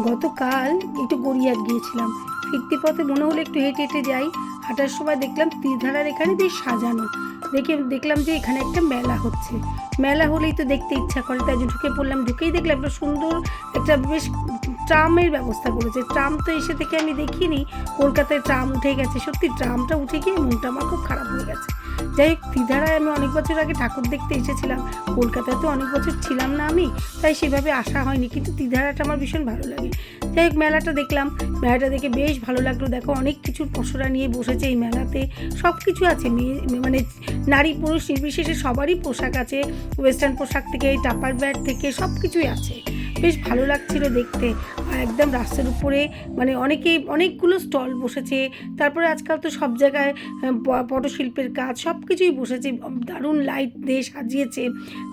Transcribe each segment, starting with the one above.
গতকাল একটু গড়িয়ার গিয়েছিলাম। ফিরতি পথে মনে হলো একটু হেঁটে হেঁটে যাই। হাঁটার সময় দেখলাম তীরধারার এখানে বেশ সাজানো। দেখে দেখলাম যে এখানে একটা মেলা হচ্ছে। মেলা হলেই তো দেখতে ইচ্ছা করে। তাই ঢুকে পড়লাম। ঢুকেই দেখলাম একটা সুন্দর একটা বেশ ট্রামের ব্যবস্থা করেছে। ট্রাম তো এসে থেকে আমি দেখিনি। কলকাতায় ট্রাম উঠে গেছে। সত্যি ট্রামটা উঠে গিয়ে মনটা আমার খুব খারাপ হয়ে গেছে। যাই হোক তিধারায় আমি অনেক বছর আগে ঠাকুর দেখতে এসেছিলাম। কলকাতায় তো অনেক বছর ছিলাম না আমি, তাই সেভাবে আসা হয়নি, কিন্তু তিধারাটা আমার ভীষণ ভালো লাগে। যাই হোক, মেলাটা দেখলাম, মেলাটা দেখে বেশ ভালো লাগল। দেখো, অনেক কিছুর পসরা নিয়ে বসেছে এই মেলাতে সব কিছু আছে মেয়ে মানে নারী পুরুষ নির্বিশেষে সবারই পোশাক আছে ওয়েস্টার্ন পোশাক থেকে টাপার ব্যাট থেকে সব কিছুই আছে। বেশ ভালো লাগছিল দেখতে। একদম রাস্তার উপরে মানে অনেকেই, অনেকগুলো স্টল বসেছে। তারপরে আজকাল তো সব জায়গায় পটশিল্পের কাজ সব কিছুই বসেছে। দারুণ লাইট দিয়ে সাজিয়েছে।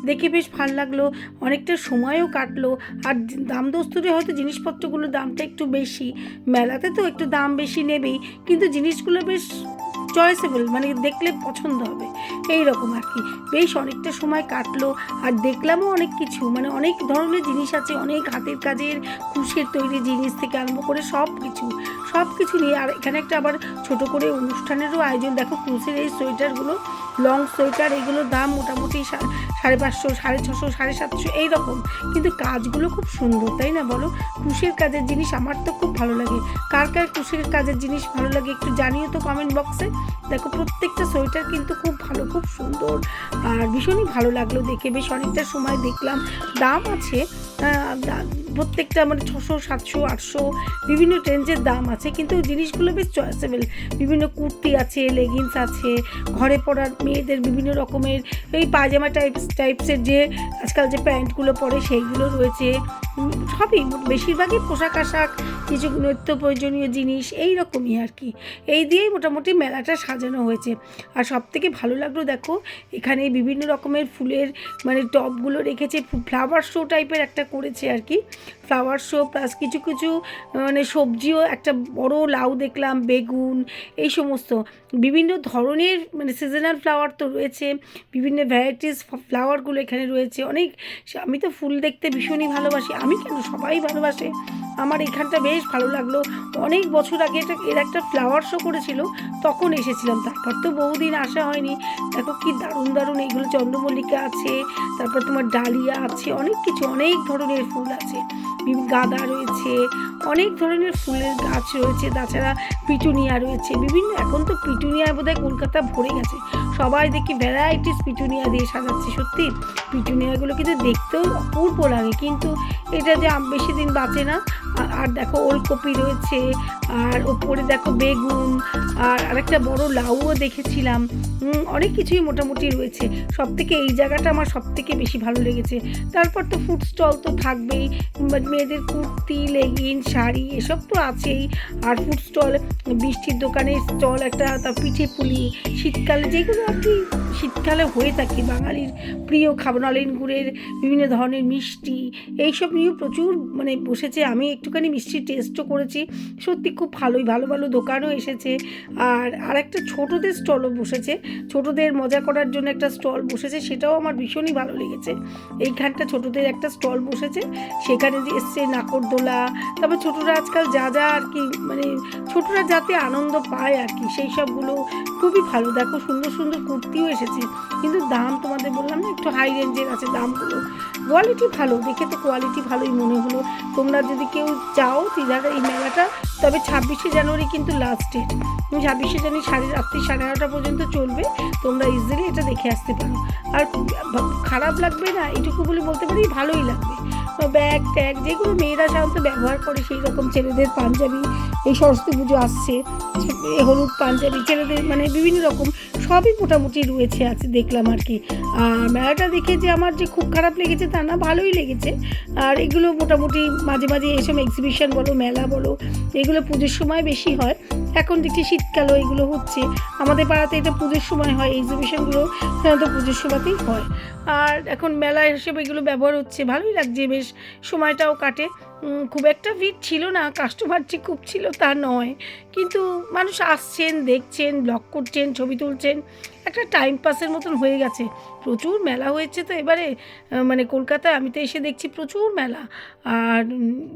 দেখে বেশ ভালো লাগল। অনেকটা সময়ও কাটলো। আর দাম দস্তুরে হয়তো জিনিসপত্রগুলোর দামটা একটু বেশি। মেলাতে তো একটু দাম বেশি নেবেই। কিন্তু জিনিসগুলো বেশ চয়েসেবল মানে দেখলে পছন্দ হবে। এই রকম আর কি। বেশ অনেকটা সময় কাটলো আর দেখলামও অনেক কিছু। মানে অনেক ধরনের জিনিস আছে, অনেক হাতের কাজের কুশের তৈরি জিনিস থেকে আরম্ভ করে সব কিছু। সব কিছু নিয়ে আর এখানে একটা আবার ছোট করে অনুষ্ঠানেরও আয়োজন। দেখো কুশের এই সোয়েটারগুলো, লং সোয়েটার, এগুলোর দাম মোটামুটি সাড়ে পাঁচশো, সাড়ে ছশো, সাড়ে সাতশো এইরকম। কিন্তু কাজগুলো খুব সুন্দর, তাই না বলো? কুশের কাজের জিনিস আমার তো খুব ভালো লাগে। কার কার কুশের কাজের জিনিস ভালো লাগে একটু জানিও তো কমেন্ট বক্সে দেখো, প্রত্যেকটা সোয়েটার কিন্তু খুব ভালো, খুব সুন্দর আর ভীষণই ভালো লাগল দেখে। বেশ অনেকটা সময় দেখলাম। দাম আছে প্রত্যেকটা মানে ছশো, সাতশো, আটশো, বিভিন্ন রেঞ্জের দাম আছে। কিন্তু জিনিসগুলো বেশ চয়েসেবল। বিভিন্ন কুর্তি আছে, লেগিংস আছে, ঘরে পরার মেয়েদের বিভিন্ন রকমের এই পায়জামা টাইপস টাইপসের যে আজকাল যে প্যান্টগুলো পরে সেইগুলো রয়েছে। সবই বেশিরভাগই পোশাক আশাক, কিছু নিত্য প্রয়োজনীয় জিনিস, এই রকমই আর কি। এই দিয়েই মোটামুটি মেলাটা সাজানো হয়েছে। আর সব থেকে ভালো লাগল দেখো, এখানে বিভিন্ন রকমের ফুলের মানে টবগুলো রেখেছে, ফ্লাওয়ার শো টাইপের একটা করেছে আর কি। ফ্লাওয়ার শো প্লাস কিছু কিছু মানে সবজিও, একটা বড় লাউ দেখলাম, বেগুন, এই সমস্ত। বিভিন্ন ধরনের মানে সিজনাল ফ্লাওয়ার তো রয়েছে, বিভিন্ন ভ্যারাইটিস ফ্লাওয়ারগুলো এখানে রয়েছে। অনেক, আমি তো ফুল দেখতে ভীষণই ভালোবাসি। আমি কেন সবাই ভালোবাসে? আমার এখানটা বেশ ভালো লাগল। অনেক বছর আগে এটা এর একটা ফ্লাওয়ার শো করেছিল, তখন এসেছিলাম। তারপর তো বহুদিন আসা হয়নি। দেখো কি দারুণ দারুণ। এইগুলো চন্দ্রমল্লিকা আছে, তারপর তোমার ডালিয়া আছে, অনেক কিছু, অনেক ধরনের ফুল আছে। গাঁদা রয়েছে অনেক ধরনের ফুলের গাছ রয়েছে, তাছাড়া পিটুনিয়া রয়েছে। বিভিন্ন, এখন তো পিটুনিয়া বোধহয় কলকাতা ভরে গেছে সবাই দেখি ভ্যারাইটিস পিটুনিয়া দিয়ে সাজাচ্ছে, সত্যি। পিটুনিয়াগুলো কিন্তু দেখতেও অপূর্ব লাগে, কিন্তু এটা যে বেশি দিন বাঁচে না। আর- দেখো ওলকপি রয়েছে, আর ওপরে দেখো বেগুন, আর আরেকটা বড় লাউও দেখেছিলাম। অনেক কিছুই মোটামুটি রয়েছে। সব থেকে এই জায়গাটা আমার সব থেকে বেশি ভালো লেগেছে। তারপর তো ফুড স্টল তো থাকবেই মেয়েদের কুর্তি লেগিন শাড়ি, এসব তো আছেই। আর ফুড স্টল বৃষ্টির দোকানের স্টল একটা তার পিঠে পুলি, শীতকালে যেগুলো আর কি শীতকালে হয়ে থাকে, বাঙালির প্রিয় খাবার, নলেন গুড়ের বিভিন্ন ধরনের মিষ্টি, এইসব নিয়েও প্রচুর মানে বসেছে। আমি একটুখানি মিষ্টির টেস্টও করেছি। সত্যি খুব ভালোই, ভালো ভালো দোকানও এসেছে। আর আরেকটা ছোটোদের স্টলও বসেছে। ছোটোদের মজা করার জন্য একটা স্টল বসেছে, সেটাও আমার ভীষণই ভালো লেগেছে। এইখানটা ছোটদের একটা স্টল বসেছে, সেখানে যে এসছে নাকরদোলা, তারপর ছোটরা আজকাল যা যা আর কি মানে ছোটরা যাতে আনন্দ পায় আর কি, সেই সবগুলো খুবই ভালো। দেখো সুন্দর সুন্দর কুর্তিও এসেছে, কিন্তু দাম তোমাদের বললাম না, একটু হাই রেঞ্জের আছে দামগুলো। কোয়ালিটি ভালো, দেখে তো কোয়ালিটি ভালোই মনে হলো। তোমরা যদি কেউ চাও তিনহাটা এই মেলাটা, তবে ছাব্বিশে জানুয়ারি কিন্তু লাস্ট ডেট ছাব্বিশে জানুয়ারি সাড়ে রাত্রি সাড়ে এগারোটা পর্যন্ত চলবে, তোমরা ইজিলি এটা দেখে আসতে পারো। আর খারাপ লাগবে না এটুকু বলে বলতে পারি ভালোই লাগবে। ব্যাগ ট্যাগ যেগুলো মেয়েরা সাধারণত ব্যবহার করে সেই রকম ছেলেদের পাঞ্জাবি, এই সরস্বতী পুজো আসছে হলুদ পাঞ্জাবি, ছেলেদের মানে বিভিন্ন রকম, সবই মোটামুটি রয়েছে আছে দেখলাম আর কি। আর মেলাটা দেখে যে আমার যে খুব খারাপ লেগেছে তা না, ভালোই লেগেছে। আর এগুলো মোটামুটি মাঝে মাঝে এসব এক্সিবিশন বলো, মেলা বলো, এগুলো পুজোর সময় বেশি হয়। এখন দেখছি শীতকাল, ওইগুলো হচ্ছে। আমাদের পাড়াতে এটা পুজোর সময় হয় এক্সিবিশনগুলো সাধারণত পুজোর সময়তেই হয়। আর এখন মেলা হিসেবে এগুলো ব্যবহার হচ্ছে, ভালোই লাগছে, বেশ সময়টাও কাটে। খুব একটা ভিড় ছিল না কাস্টমার যে খুব ছিল তা নয়। কিন্তু মানুষ আসছেন, দেখছেন ব্লগ করছেন, ছবি তুলছেন একটা টাইম পাসের মতন হয়ে গেছে। প্রচুর মেলা হয়েছে তো এবারে মানে কলকাতায় আমি তো এসে দেখছি প্রচুর মেলা। আর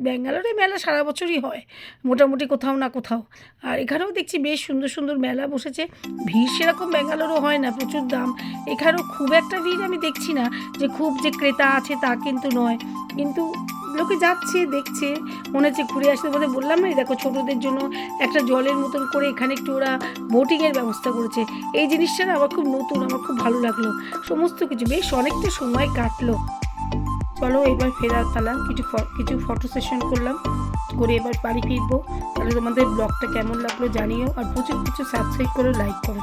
ব্যাঙ্গালোরে মেলা সারা বছরই হয়, মোটামুটি কোথাও না কোথাও। আর এখানেও দেখছি বেশ সুন্দর সুন্দর মেলা বসেছে। ভিড় সেরকম ব্যাঙ্গালোরও হয় না, প্রচুর দাম। এখানেও খুব একটা ভিড় আমি দেখছি না যে খুব যে ক্রেতা আছে তা কিন্তু নয়। কিন্তু লোকে যাচ্ছে, দেখছে, মনে হচ্ছে ঘুরে আসতে বলতে বললাম না দেখো ছোটোদের জন্য একটা জলের মতন করে এখানে একটু ওরা বোটিংয়ের ব্যবস্থা করেছে। এই জিনিসটা আমার খুব নতুন, আমার খুব ভালো লাগল। সমস্ত কিছু, বেশ অনেকটা সময় কাটলো। চলো এবার ফেরার পালা কিছু কিছু ফটো সেশন করলাম। করে এবার বাড়ি ফিরবো। তাহলে তোমাদের ব্লগটা কেমন লাগল জানিও, আর প্রচুর কিছু সাবস্ক্রাইব করো লাইক করো